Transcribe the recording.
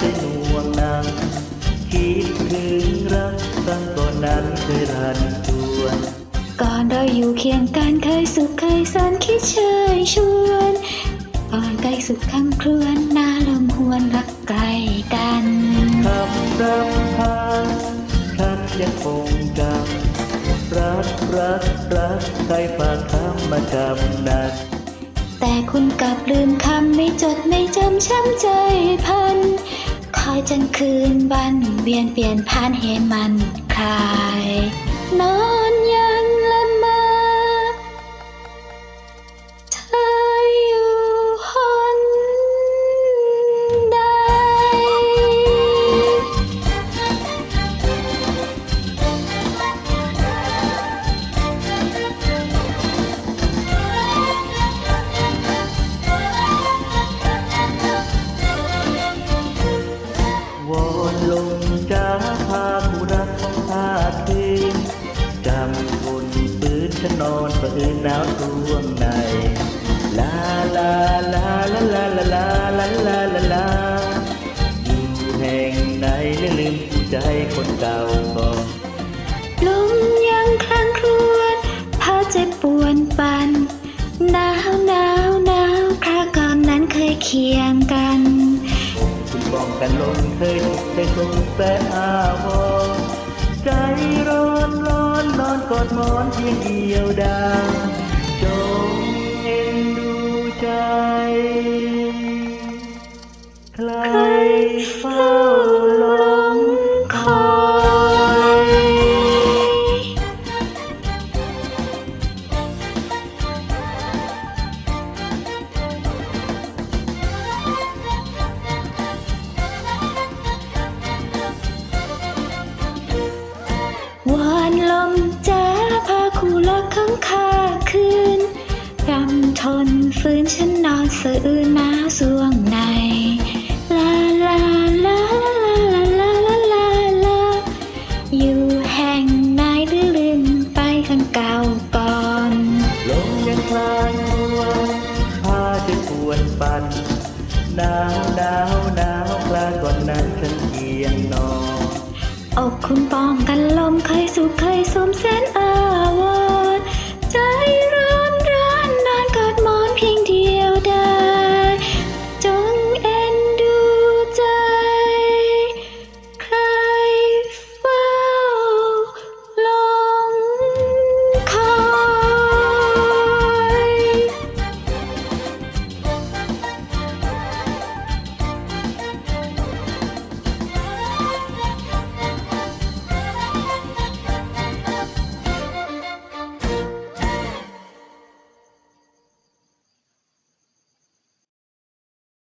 จนวงนางคิดถึงรักตั้งก่อนนั้นเคยรันจวนก่อนเราอยู่เคียงกันเคยสุขเคยสันคิดเชยชวนก่อนใกล้สุดข้างครวนนาลมหวนรักไกลกันขับรับพาฉันยังคงจำรักรักรักใครฝากคำมาจำนัด แต่คุณกลับลืมคำไม่จดไม่จำช้ำใจพัน คอยจนคืนวันเวียนเปลี่ยนผ่านเหมันคลาย นอนยัง ฉันนอนประอื่นหนาวท่วงในลาลาลาลาลาลาลาลาลาลาลาอยู่แห่งไหนและลืมผู้ใจคนเก่าก่อนลมยังคลางครวญพาใจปวนปันหนาวหนาวหนาวคราก่อนนั้นเคยเคียงกันคุณป้องกันลมเคยเคยทุกข์แสนอาวรใจร้อนร้อน món còn món riêng yêu đàng. Trong em đu trai khơi phao lòng khói hoàn lâm ครเลงคอยวานลมจ้าพาคู่รักของข้าคืนกำทนฝืนฉันนอนสะอื้นหนาสวงใน ลาลาลาลาลาลาลาลาอยู่แห่งไหนหรือลืมไปคนเก่าก่อนลมยังคลางรวงพาจะปวนปันหนาวหนาวหนาวคลาก่อนนั้น อนอกคุณป้องกันลมเคยสุขเคยสมแสนอาวร